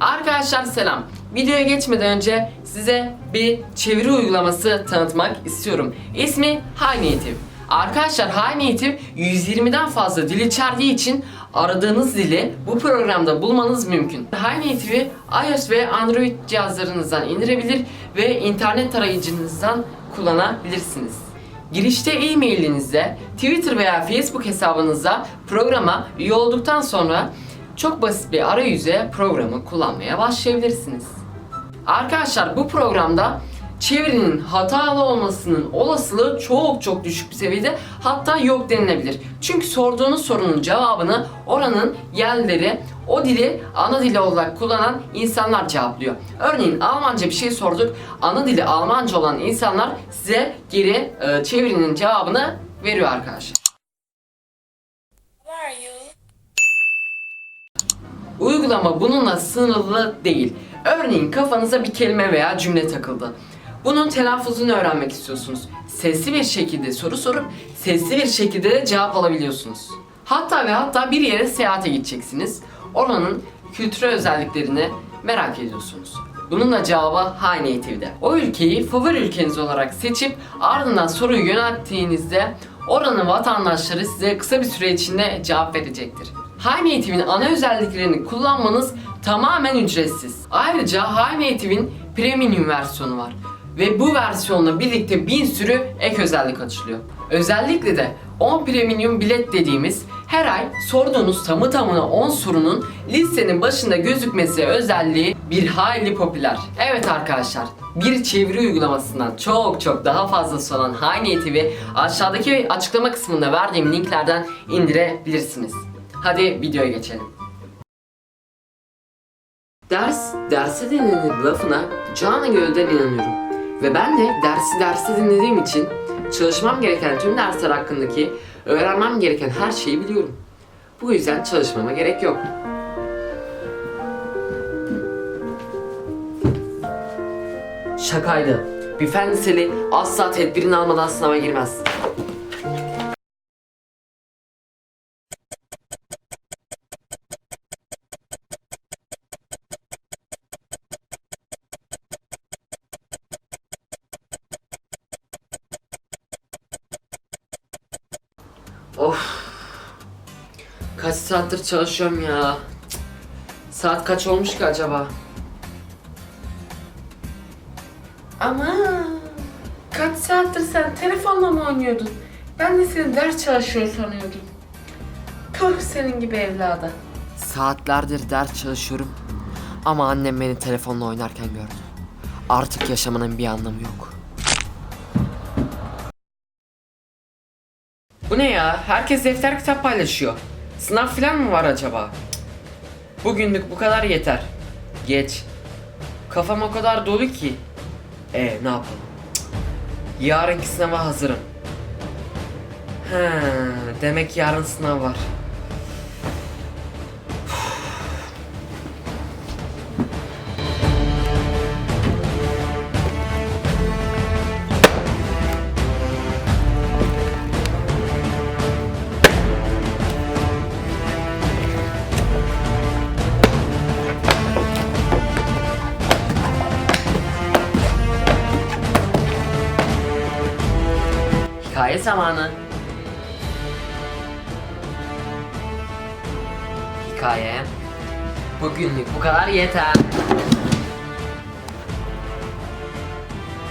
Arkadaşlar selam. Videoya geçmeden önce size bir çeviri uygulaması tanıtmak istiyorum. İsmi High Native. Arkadaşlar High Native 120'den fazla dil içerdiği için aradığınız dili bu programda bulmanız mümkün. High Native'i iOS ve Android cihazlarınızdan indirebilir ve internet tarayıcınızdan kullanabilirsiniz. Girişte e-mailinize, Twitter veya Facebook hesabınıza programa üye olduktan sonra çok basit bir arayüze programı kullanmaya başlayabilirsiniz. Arkadaşlar bu programda çevirinin hatalı olmasının olasılığı çok çok düşük bir seviyede hatta yok denilebilir. Çünkü sorduğunuz sorunun cevabını oranın yerlileri o dili ana dili olarak kullanan insanlar cevaplıyor. Örneğin Almanca bir şey sorduk. Ana dili Almanca olan insanlar size geri e, çevirinin cevabını veriyor arkadaşlar. Uygulama bununla sınırlı değil. Örneğin kafanıza bir kelime veya cümle takıldı. Bunun telaffuzunu öğrenmek istiyorsunuz. Sesli bir şekilde soru sorup sesli bir şekilde de cevap alabiliyorsunuz. Hatta ve hatta bir yere seyahate gideceksiniz. Oranın kültürel özelliklerini merak ediyorsunuz. Bunun da cevabı High Native'de. O ülkeyi favori ülkeniz olarak seçip ardından soruyu yönelttiğinizde oranın vatandaşları size kısa bir süre içinde cevap verecektir. High Native'in ana özelliklerini kullanmanız tamamen ücretsiz. Ayrıca High Native'in Premium versiyonu var ve bu versiyonla birlikte bir sürü ek özellik açılıyor. Özellikle de 10 Premium bilet dediğimiz her ay sorduğunuz tamı tamına 10 sorunun listenin başında gözükmesi özelliği bir hayli popüler. Evet arkadaşlar, bir çeviri uygulamasından çok çok daha fazlası olan High Native'i aşağıdaki açıklama kısmında verdiğim linklerden indirebilirsiniz. Hadi videoya geçelim. Ders, derse dinlenir lafına canı gölden inanıyorum. Ve ben de dersi derste dinlediğim için çalışmam gereken tüm dersler hakkındaki öğrenmem gereken her şeyi biliyorum. Bu yüzden çalışmama gerek yok. Şakaydı. Bir fen liseli asla tedbirini almadan sınava girmez. Of. Kaç saattir çalışıyorum ya. Cık. Saat kaç olmuş ki acaba? Ama kaç saattir sen telefonla mı oynuyordun? Ben de seni ders çalışıyor sanıyordum. Puh senin gibi evlada. Saatlerdir ders çalışıyorum. Ama annem beni telefonla oynarken gördü. Artık yaşamanın bir anlamı yok. Bu ne ya? Herkes defter kitap paylaşıyor. Sınav falan mı var acaba? Cık. Bugünlük bu kadar yeter. Geç. Kafam o kadar dolu ki. E ne yapalım? Yarınki sınava hazırım. He, demek yarın sınav var. Hikaye zamanı. Hikaye. Bugünlük bu kadar yeter.